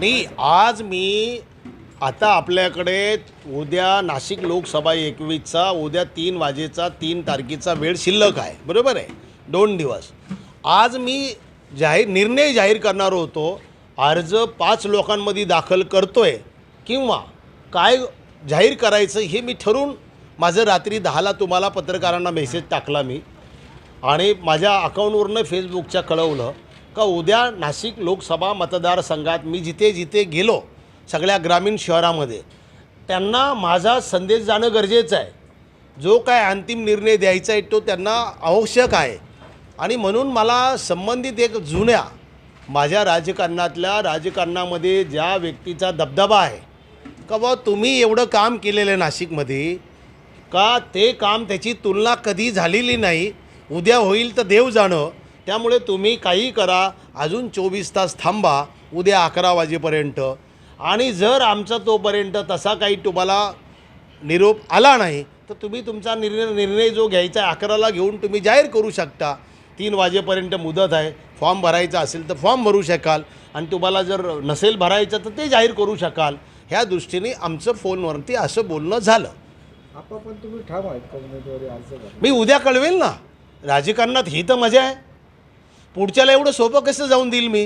नाही आज मी आता आपल्याकडे उद्या नाशिक लोकसभा एकवीसचा उद्या तीन वाजेचा तीन तारखेचा वेळ शिल्लक आहे. बरोबर आहे? दोन दिवस. आज मी जाहीर निर्णय जाहीर करणार होतो अर्ज पाच लोकांमध्ये दाखल करतोय किंवा काय जाहीर करायचं हे मी ठरवून माझं रात्री दहाला तुम्हाला पत्रकारांना मेसेज टाकला मी. आणि माझ्या अकाऊंटवरनं फेसबुकच्या कळवलं. का उद्या नाशिक लोकसभा मतदारसंघात मी जिथे जिथे गेलो सगळ्या ग्रामीण शहरामध्ये त्यांना माझा संदेश जाणं गरजेचं आहे. जो काय अंतिम निर्णय द्यायचा आहे तो त्यांना आवश्यक आहे. आणि म्हणून मला संबंधित एक जुन्या माझ्या राजकारणातल्या राजकारणामध्ये ज्या व्यक्तीचा दबदबा आहे का बा तुम्ही एवढं काम केलेलं आहे नाशिकमध्ये का ते काम त्याची तुलना कधी झालेली नाही उद्या होईल तर देव जाणं. त्यामुळे तुम्ही काही करा. अजून चोवीस तास थांबा. उद्या अकरा वाजेपर्यंत. आणि जर आमचा तोपर्यंत तसा काही तुम्हाला निरोप आला नाही तर तुम्ही तुमचा निर्णय निर्णय जो घ्यायचा आहे अकराला घेऊन तुम्ही जाहीर करू शकता. तीन वाजेपर्यंत मुदत आहे. फॉर्म भरायचा असेल तर फॉर्म भरू शकाल. आणि तुम्हाला जर नसेल भरायचं तर ते जाहीर करू शकाल. ह्या दृष्टीने आमचं फोनवरती असं बोलणं झालं. आपा पण तुम्ही मी उद्या कळवेल ना. राजकारणात ही तर मजा आहे. पुढच्याला एवढं सोपं कसं जाऊन देईल मी?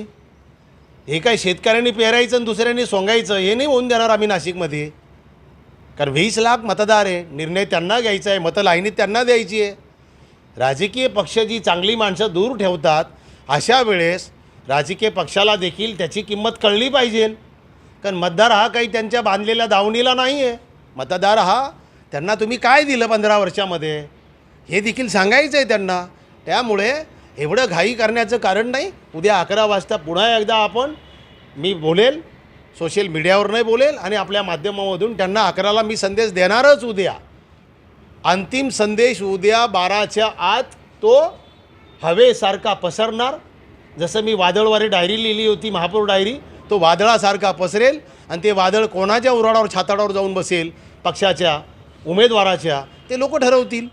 हे काय शेतकऱ्यांनी पेरायचं आणि दुसऱ्यांनी सोंगायचं हे नाही होऊन देणार आम्ही नाशिकमध्ये. कारण वीस लाख मतदार आहे निर्णय त्यांना घ्यायचा आहे मतं लाईनीत त्यांना द्यायची आहे. राजकीय पक्ष जी चांगली माणसं दूर ठेवतात अशा वेळेस राजकीय पक्षाला देखील त्याची किंमत कळली पाहिजे. कारण मतदार हा काही त्यांच्या बांधलेल्या दावणीला नाही आहे. मतदार हा त्यांना तुम्ही काय दिलं पंधरा वर्षामध्ये? हे देखील सांगायचं आहे त्यांना. त्यामुळे एवढं घाई करण्याचं कारण नाही. उद्या अकरा वाजता पुन्हा एकदा आपण मी बोलेल सोशल मीडियावर नाही बोलेल आणि आपल्या माध्यमामधून त्यांना अकराला मी संदेश देणारच उद्या. अंतिम संदेश उद्या बाराच्या आत तो हवेसारखा पसरणार. जसं मी वादळवारी डायरी लिहिली होती महापौर डायरी तो वादळासारखा पसरेल आणि ते वादळ कोणाच्या उराडावर छाताडावर जाऊन बसेल पक्षाच्या उमेदवाराच्या ते लोक ठरवतील.